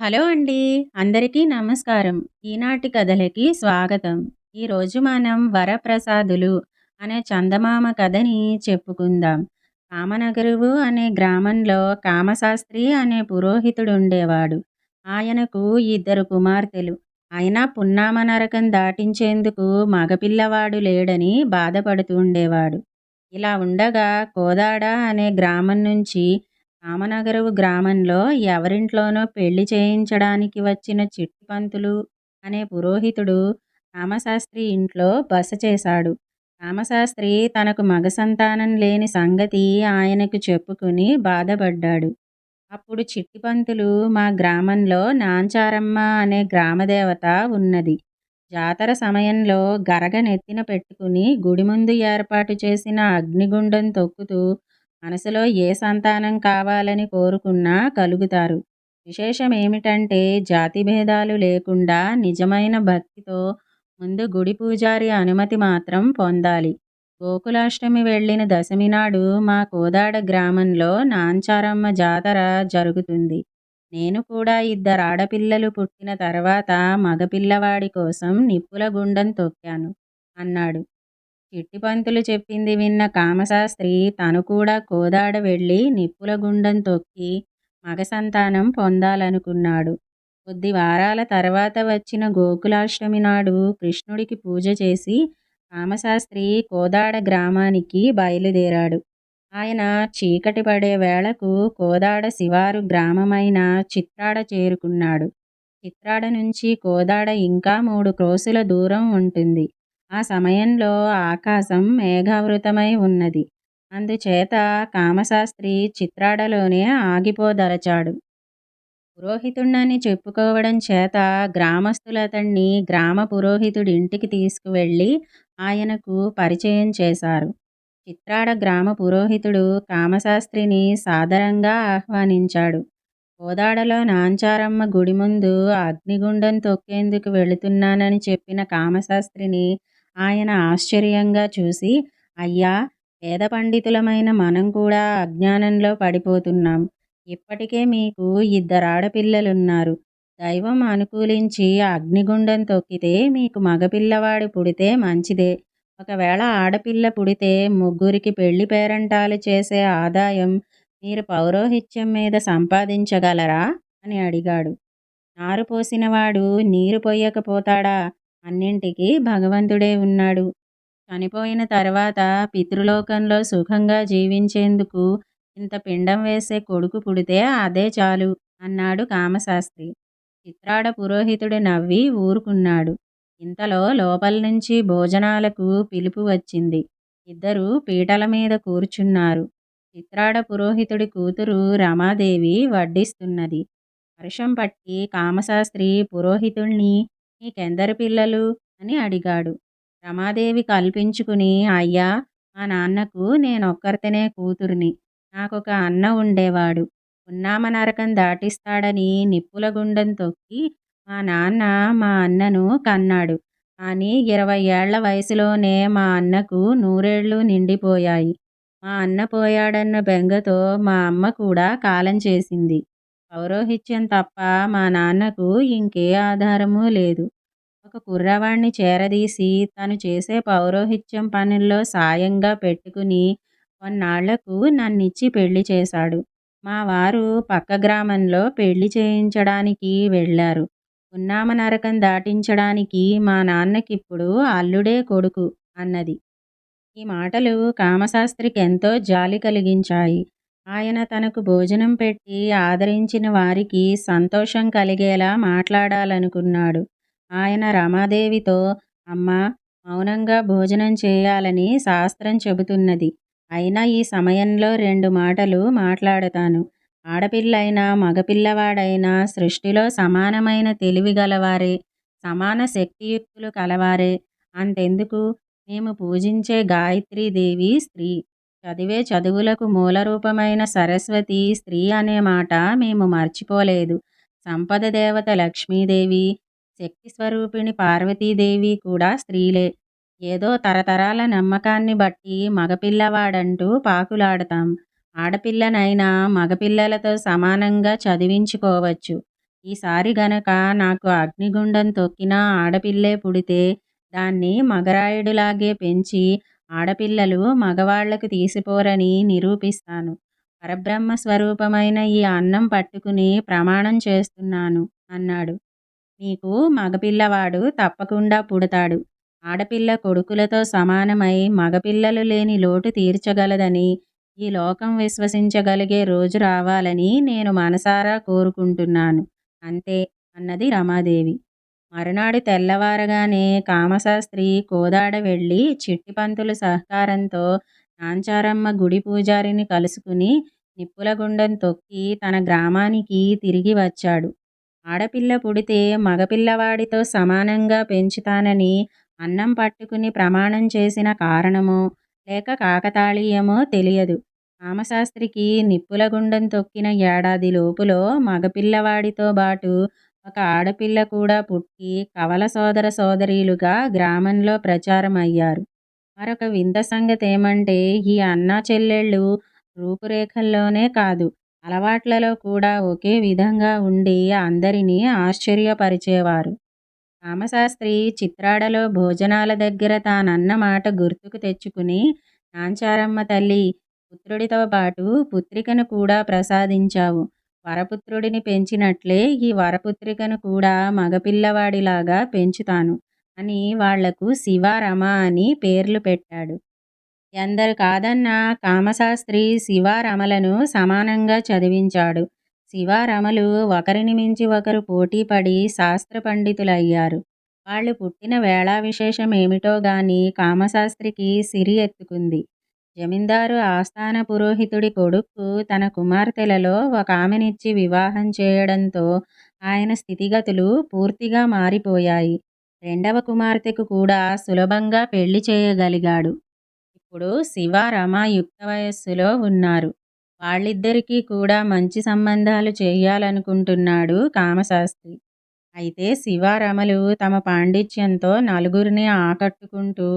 Hello అండి. అందరికీ నమస్కారం. ఈనాటి కథలకి స్వాగతం. ఈరోజు మనం వరప్రసాదులు అనే చందమామ కథని చెప్పుకుందాం. కామనగరువు అనే గ్రామంలో కామశాస్త్రి అనే పురోహితుడు ఉండేవాడు ఆయనకు ఇద్దరు కుమార్తెలు. అయినా పున్నామ నరకం దాటించేందుకు మగపిల్లవాడు లేడని బాధపడుతూ ఉండేవాడు. ఇలా ఉండగా కోదాడ అనే గ్రామం నుంచి రామనగరవు గ్రామంలో ఎవరింట్లోనో పెళ్ళి చేయించడానికి వచ్చిన చిట్టిపంతులు అనే పురోహితుడు రామశాస్త్రి ఇంట్లో బస చేశాడు. రామశాస్త్రి తనకు మగ సంతానం లేని సంగతి ఆయనకు చెప్పుకుని బాధపడ్డాడు. అప్పుడు చిట్టిపంతులు మా గ్రామంలో నాంచారమ్మ అనే గ్రామదేవత ఉన్నది. జాతర సమయంలో గరగ నెత్తిన పెట్టుకుని గుడి ముందు ఏర్పాటు చేసిన అగ్నిగుండం తొక్కుతూ మనసులో ఏ సంతానం కావాలని కోరుకున్నా కలుగుతారు. విశేషం ఏమిటంటే జాతి భేదాలు లేకుండా నిజమైన భక్తితో ముందు గుడి పూజారి అనుమతి మాత్రం పొందాలి. గోకులాష్టమి వెళ్ళిన దశమి నాడు మా కోదాడ గ్రామంలో నాంచారమ్మ జాతర జరుగుతుంది. నేను కూడా ఇద్దరు ఆడపిల్లలు పుట్టిన తర్వాత మగపిల్లవాడి కోసం నిప్పుల గుండం తొక్కాను అన్నాడు. చిట్టిపంతులు చెప్పింది విన్న కామశాస్త్రి తను కూడా కోదాడ వెళ్ళి నిప్పుల గుండం తొక్కి మగ సంతానం పొందాలనుకున్నాడు. కొద్ది వారాల తర్వాత వచ్చిన గోకులాష్టమి నాడు కృష్ణుడికి పూజ చేసి కామశాస్త్రి కోదాడ గ్రామానికి బయలుదేరాడు. ఆయన చీకటి పడే వేళకు కోదాడ శివారు గ్రామమైన చిత్రాడ చేరుకున్నాడు. చిత్రాడ నుంచి కోదాడ ఇంకా మూడు క్రోసుల దూరం ఉంటుంది. ఆ సమయంలో ఆకాశం మేఘావృతమై ఉన్నది. అందుచేత కామశాస్త్రి చిత్రాడలోనే ఆగిపోదలచాడు పురోహితుణ్ణని చెప్పుకోవడం చేత గ్రామస్తులు అతన్ని గ్రామ పురోహితుడి ఇంటికి తీసుకువెళ్ళి ఆయనకు పరిచయం చేశారు. చిత్రాడ గ్రామ పురోహితుడు కామశాస్త్రిని సాదరంగా ఆహ్వానించాడు. కోదాడలో నాంచారమ్మ గుడి ముందు అగ్నిగుండం తొక్కేందుకు వెళుతున్నానని చెప్పిన కామశాస్త్రిని ఆయన ఆశ్చర్యంగా చూసి అయ్యా వేద పండితులమైన మనం కూడా అజ్ఞానంలో పడిపోతున్నాం. ఇప్పటికే మీకు ఇద్దరు ఆడపిల్లలున్నారు. దైవం అనుకూలించి అగ్నిగుండం తొక్కితే మీకు మగపిల్లవాడు పుడితే మంచిదే. ఒకవేళ ఆడపిల్ల పుడితే ముగ్గురికి పెళ్ళి పేరంటాలు చేసే ఆదాయం మీరు పౌరోహిత్యం మీద సంపాదించగలరా? అని అడిగాడు. నారు పోసినవాడు నీరు పొయ్యకపోతాడా అన్నింటికి భగవంతుడే ఉన్నాడు. చనిపోయిన తర్వాత పితృలోకంలో సుఖంగా జీవించేందుకు ఇంత పిండం వేసే కొడుకు పుడితే అదే చాలు అన్నాడు కామశాస్త్రి. చిత్రాడ పురోహితుడు నవ్వి ఊరుకున్నాడు. ఇంతలో లోపల నుంచి భోజనాలకు పిలుపు వచ్చింది. ఇద్దరు పీటల మీద కూర్చున్నారు. చిత్రాడ పురోహితుడి కూతురు రమాదేవి వడ్డిస్తున్నది. వర్షం పట్టి కామశాస్త్రి పురోహితుణ్ణి నీకెందరు పిల్లలు? అని అడిగాడు. రమాదేవి కల్పించుకుని అయ్యా మా నాన్నకు నేనొక్కరితేనే కూతురిని. నాకొక అన్న ఉండేవాడు. ఉన్నామ నరకం దాటిస్తాడని నిప్పుల గుండం తొక్కి మా నాన్న మా అన్నను కన్నాడు. కానీ ఇరవై ఏళ్ళ వయసులోనే మా అన్నకు నూరేళ్ళు నిండిపోయాయి. మా అన్న పోయాడన్న బెంగతో మా అమ్మ కూడా కాలం చేసింది. పౌరోహిత్యం తప్ప మా నాన్నకు ఇంకే ఆధారమూ లేదు. ఒక కుర్రవాణ్ణి చేరదీసి తను చేసే పౌరోహిత్యం పనుల్లో సాయంగా పెట్టుకుని కొన్నాళ్ళకు నన్నిచ్చి పెళ్ళి చేశాడు. మా వారు పక్క గ్రామంలో పెళ్ళి చేయించడానికి వెళ్ళారు. ఉన్నామ నరకం దాటించడానికి మా నాన్నకిప్పుడు అల్లుడే కొడుకు అన్నది. ఈ మాటలు కామశాస్త్రికి ఎంతో జాలి కలిగించాయి. ఆయన తనకు భోజనం పెట్టి ఆదరించిన వారికి సంతోషం కలిగేలా మాట్లాడాలనుకున్నాడు. ఆయన రమాదేవితో అమ్మా మౌనంగా భోజనం చేయాలని శాస్త్రం చెబుతున్నది. అయినా ఈ సమయంలో రెండు మాటలు మాట్లాడతాను. ఆడపిల్లైనా మగపిల్లవాడైనా సృష్టిలో సమానమైన తెలివి గలవారే సమాన శక్తియుక్తులు కలవారే. అంతెందుకు? మేము పూజించే గాయత్రీదేవి స్త్రీ. చదివే చదువులకు మూలరూపమైన సరస్వతి స్త్రీ అనే మాట మేము మర్చిపోలేదు. సంపద దేవత లక్ష్మీదేవి శక్తి స్వరూపిణి పార్వతీదేవి కూడా స్త్రీలే. ఏదో తరతరాల నమ్మకాన్ని బట్టి మగపిల్లవాడంటూ పాకులాడతాం. ఆడపిల్లనైనా మగపిల్లలతో సమానంగా చదివించుకోవచ్చు. ఈసారి గనక నాకు అగ్నిగుండం తొక్కిన ఆడపిల్లే పుడితే దాన్ని మగరాయుడులాగే పెంచి ఆడపిల్లలు మగవాళ్ళకు తీసిపోరని నిరూపిస్తాను. పరబ్రహ్మ స్వరూపమైన ఈ అన్నం పట్టుకుని ప్రమాణం చేస్తున్నాను అన్నాడు. నీకు మగపిల్లవాడు తప్పకుండా పుడతాడు. ఆడపిల్ల కొడుకులతో సమానమై మగపిల్లలు లేని లోటు తీర్చగలదని ఈ లోకం విశ్వసించగలిగే రోజు రావాలని నేను మనసారా కోరుకుంటున్నాను. అంతే అన్నది రమాదేవి. మరునాడు తెల్లవారగానే కామశాస్త్రి కోదాడ వెళ్ళి చిట్టిపంతుల సహకారంతో నాంచారమ్మ గుడి పూజారిని కలుసుకుని నిప్పుల గుండం తొక్కి తన గ్రామానికి తిరిగి వచ్చాడు. ఆడపిల్ల పుడితే మగపిల్లవాడితో సమానంగా పెంచుతానని అన్నం పట్టుకుని ప్రమాణం చేసిన కారణమో లేక కాకతాళీయమో తెలియదు. రామశాస్త్రికి నిప్పుల గుండం తొక్కిన ఏడాది లోపులో మగపిల్లవాడితో బాటు ఒక ఆడపిల్ల కూడా పుట్టి కవల సోదర సోదరీలుగా గ్రామంలో ప్రచారం అయ్యారు మరొక వింత సంగతి ఏమంటే ఈ అన్నా చెల్లెళ్ళు రూపురేఖల్లోనే కాదు అలవాట్లలో కూడా ఒకే విధంగా ఉండి అందరినీ ఆశ్చర్యపరిచేవారు. రామశాస్త్రి చిత్రాడలో భోజనాల దగ్గర తానన్న మాట గుర్తుకు తెచ్చుకుని నాంచారమ్మ తల్లి పుత్రుడితో పాటు పుత్రికను కూడా ప్రసాదించావు. వరపుత్రుడిని పెంచినట్లే ఈ వరపుత్రికను కూడా మగపిల్లవాడిలాగా పెంచుతాను అని వాళ్ళకు శివారమ అని పేర్లు పెట్టాడు. ఎందరు కాదన్న కామశాస్త్రి శివారమలను సమానంగా చదివించాడు. శివారమలు ఒకరిని మించి ఒకరు పోటీపడి శాస్త్ర పండితులయ్యారు. వాళ్ళు పుట్టిన వేళా విశేషం ఏమిటో గాని కామశాస్త్రికి సిరి ఎత్తుకుంది. జమీందారు ఆస్థాన పురోహితుడి కొడుకు తన కుమార్తెలలో ఒక ఆమెనిచ్చి వివాహం చేయడంతో ఆయన స్థితిగతులు పూర్తిగా మారిపోయాయి. రెండవ కుమార్తెకు కూడా సులభంగా పెళ్ళి చేయగలిగాడు. ఇప్పుడు శివ రమ యుక్త వయస్సులో ఉన్నారు. వాళ్ళిద్దరికీ కూడా మంచి సంబంధాలు చేయాలనుకుంటున్నాడు కామశాస్త్రి. అయితే శివారమలు తమ పాండిత్యంతో నలుగురిని ఆకట్టుకుంటూ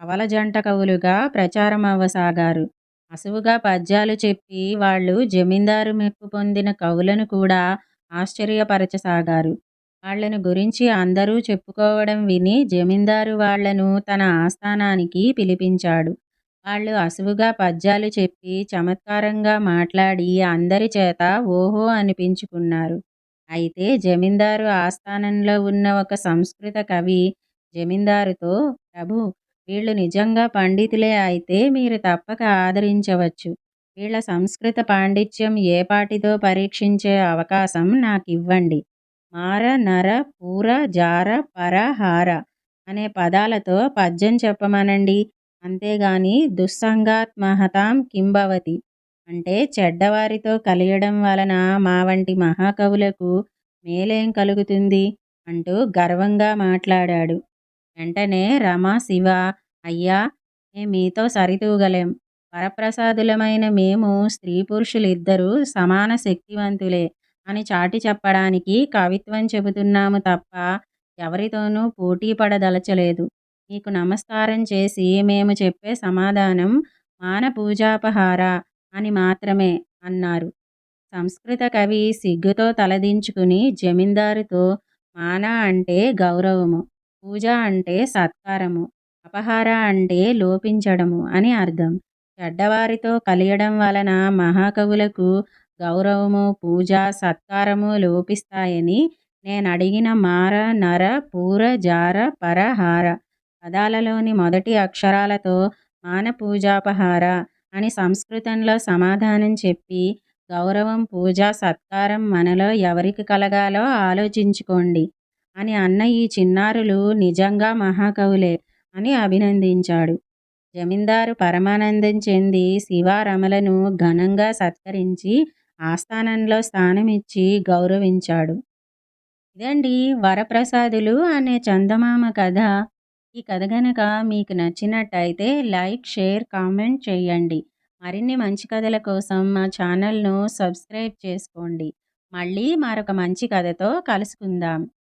కవల జంట కవులుగా ప్రచారం అవ్వసాగారు అసువుగా పద్యాలు చెప్పి వాళ్ళు జమీందారు మెప్పు పొందిన కవులను కూడా ఆశ్చర్యపరచసాగారు. వాళ్ళను గురించి అందరూ చెప్పుకోవడం విని జమీందారు వాళ్ళను తన ఆస్థానానికి పిలిపించాడు. వాళ్ళు అసువుగా పద్యాలు చెప్పి చమత్కారంగా మాట్లాడి అందరి చేత ఓహో అనిపించుకున్నారు. అయితే జమీందారు ఆస్థానంలో ఉన్న ఒక సంస్కృత కవి జమీందారుతో ప్రభు వీళ్ళు నిజంగా పండితులే అయితే మీరు తప్పక ఆదరించవచ్చు. వీళ్ళ సంస్కృత పాండిత్యం ఏ పాటితో పరీక్షించే అవకాశం నాకు ఇవ్వండి మార నర పూర జార పర హార అనే పదాలతో పద్యం చెప్పమనండి. అంతేగాని దుస్సంగాత్మహతాం కింభవతి అంటే చెడ్డవారితో కలియడం వలన మా వంటి మహాకవులకు మేలేం కలుగుతుంది? అంటూ గర్వంగా మాట్లాడాడు. వెంటనే రమ శివ అయ్యా మేము మీతో సరితూగలేం. వరప్రసాదులమైన మేము స్త్రీ పురుషులిద్దరూ సమాన శక్తివంతులే అని చాటి చెప్పడానికి కవిత్వం చెబుతున్నాము తప్ప ఎవరితోనూ పోటీ పడదలచలేదు. మీకు నమస్కారం చేసి మేము చెప్పే సమాధానం మాన పూజాపహార అని మాత్రమే అన్నారు. సంస్కృత కవి సిగ్గుతో తలదించుకుని జమీందారుతో మాన అంటే గౌరవము. పూజ అంటే సత్కారము అపహార అంటే లోపించడము అని అర్థం. చెడ్డవారితో కలియడం వలన మహాకవులకు గౌరవము పూజ సత్కారము లోపిస్తాయని నేను అడిగిన మార నర పూర జార పరహార పదాలలోని మొదటి అక్షరాలతో మాన పూజాపహార అని సంస్కృతంలో సమాధానం చెప్పి గౌరవం పూజ సత్కారం మనలో ఎవరికి కలగాలో ఆలోచించుకోండి. అని అన్న ఈ చిన్నారులు నిజంగా మహాకవులే అని అభినందించాడు. జమీందారు పరమానందం చెంది శివారమలను ఘనంగా సత్కరించి ఆస్థానంలో స్థానమిచ్చి గౌరవించాడు. ఇదండి వరప్రసాదులు అనే చందమామ కథ. ఈ కథ గనక మీకు నచ్చినట్టయితే లైక్ షేర్ కామెంట్ చేయండి మరిన్ని మంచి కథల కోసం మా ఛానల్ను సబ్స్క్రైబ్ చేసుకోండి. మళ్ళీ మరొక మంచి కథతో కలుసుకుందాం.